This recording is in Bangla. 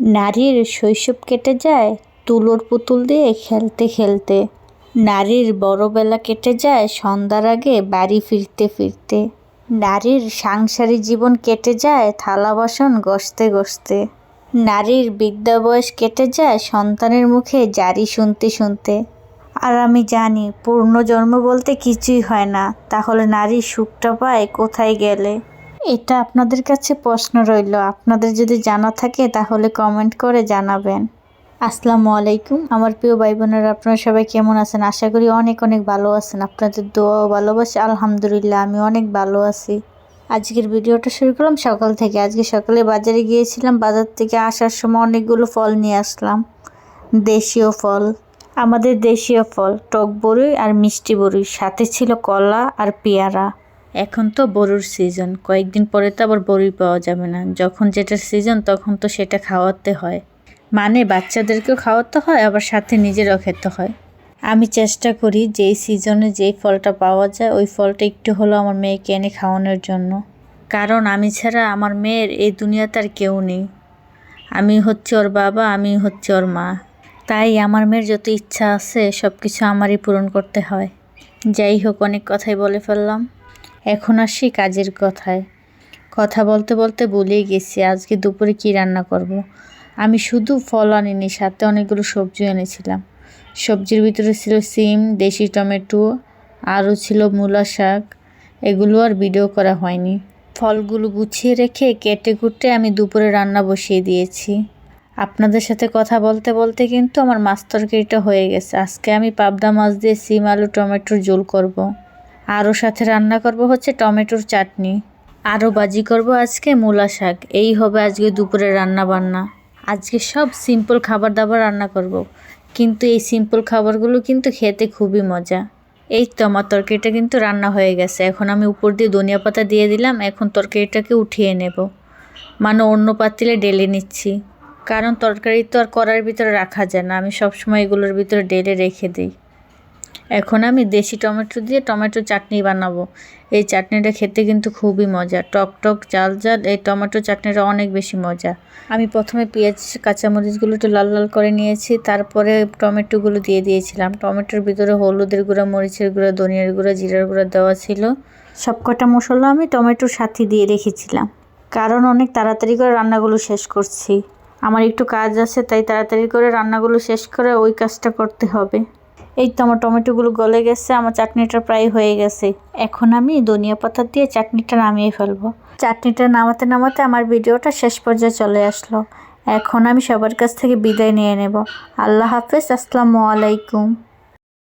নারীর শৈশব কেটে যায় তুলোর পুতুল দিয়ে খেলতে খেলতে। নারীর বড়বেলা কেটে যায় সন্ধ্যার আগে বাড়ি ফিরতে ফিরতে। নারীর সাংসারিক জীবন কেটে যায় থালা বাসন গসতে গসতে নারীর বিদ্যা বয়স কেটে যায় সন্তানের মুখে জারি শুনতে শুনতে। আর আমি জানি, পূর্ণ জন্ম বলতে কিছুই হয় না, তাহলে নারী সুখটা পায় কোথায় গেলে? এটা আপনাদের কাছে প্রশ্ন রইল। আপনাদের যদি জানা থাকে তাহলে কমেন্ট করে জানাবেন। আসসালামু আলাইকুম। আমার প্রিয় ভাই বোনেরা আপনারা সবাই কেমন আছেন? আশা করি অনেক অনেক ভালো আছেন। আপনাদের দোয়া ও ভালোবাসা, আলহামদুলিল্লাহ, আমি অনেক ভালো আছি। আজকের ভিডিওটা শুরু করলাম সকাল থেকে। আজকে সকালে বাজারে গিয়েছিলাম। বাজার থেকে আসার সময় অনেকগুলো ফল নিয়ে আসলাম। দেশীয় ফল, আমাদের দেশীয় ফল, টক বড়ই আর মিষ্টি বড়ই সাথে ছিল কলা আর পেয়ারা। এখন তো বড়ুর সিজন কয়েকদিন পরে তো আবার বড়ি পাওয়া যাবে না। যখন যেটার সিজন তখন তো সেটা খাওয়াতে হয়। মানে বাচ্চাদেরকেও খাওয়াতে হয়, আবার সাথে নিজেরাও খেতে হয়। আমি চেষ্টা করি যেই সিজনে যেই ফলটা পাওয়া যায়, ওই ফলটা একটু হলেও আমার মেয়েকে এনে খাওয়ানোর জন্য। কারণ আমি ছাড়া আমার মেয়ের এই দুনিয়াতে আর কেউ নেই। আমি হচ্ছে ওর বাবা, আমি হচ্ছে ওর মা। তাই আমার মেয়ের যত ইচ্ছা আছে সব কিছু আমারই পূরণ করতে হয়। যাই হোক, অনেক কথাই বলে ফেললাম। এখন আসি কাজের কথায়। কথা বলতে বলতে ভুলেই গেছি, আজকে দুপুরে কি রান্না করব। আমি শুধু ফল আনিনি, সাথে অনেকগুলো সবজি এনেছিলাম। সবজির ভিতরে ছিল সিম, দেশি টমেটো, আরও ছিল মূলা শাক। এগুলো আর ভিডিও করা হয়নি। ফলগুলো গুছিয়ে রেখে কেটে কুটে আমি দুপুরে রান্না বসিয়ে দিয়েছি। আপনাদের সাথে কথা বলতে বলতে কিন্তু আমার মাছ তরকারিটা হয়ে গেছে। আজকে আমি পাবদা মাছ দিয়ে সিম, আলু, টমেটোর ঝোল করব। আরও সাথে রান্না করব হচ্ছে টমেটোর চাটনি। আরও বাজি করব আজকে মূলা শাক। এই হবে আজকে দুপুরে রান্না বান্না। আজকে সব সিম্পল খাবার দাবার রান্না করব। কিন্তু এই সিম্পল খাবারগুলো কিন্তু খেতে খুবই মজা। এই তো আমার তরকারিটা কিন্তু রান্না হয়ে গেছে। এখন আমি উপর দিয়ে ধনিয়া পাতা দিয়ে দিলাম। এখন তরকারিটাকে উঠিয়ে নেব। মানে অন্য পাতিলে ডেলে নিচ্ছি। কারণ তরকারি তো আর করার ভিতরে রাখা যায় না। আমি সবসময় এগুলোর ভিতরে ডেলে রেখে দিই। এখন আমি দেশি টমেটো দিয়ে টমেটো চাটনি বানাবো। এই চাটনিটা খেতে কিন্তু খুবই মজা। টক টক জাল জাল এই টমেটো চাটনিটা অনেক বেশি মজা। আমি প্রথমে পেঁয়াজ, কাঁচামরিচগুলো একটু লাল লাল করে নিয়েছি, তারপরে টমেটোগুলো দিয়ে দিয়েছিলাম। টমেটোর ভিতরে হলুদের গুঁড়া, মরিচের গুঁড়া, ধনিয়ার গুঁড়া, জিরার গুঁড়া দেওয়া ছিল। সবকটা মশলা আমি টমেটোর সাথে দিয়ে রেখেছিলাম। কারণ অনেক তাড়াতাড়ি করে রান্নাগুলো শেষ করছি। আমার একটু কাজ আছে, তাই তাড়াতাড়ি করে রান্নাগুলো শেষ করে ওই কাজটা করতে হবে। এই তো আমার টমেটোগুলো গলে গেছে, আমার চাটনিটা প্রায় হয়ে গেছে। এখন আমি ধনিয়া পাতা দিয়ে চাটনিটা নামিয়ে ফেলব। চাটনিটা নামাতে নামাতে আমার ভিডিওটা শেষ পর্যায়ে চলে আসলো। এখন আমি সবার কাছ থেকে বিদায় নিয়ে নেব। আল্লাহ হাফেজ, আসসালামু আলাইকুম।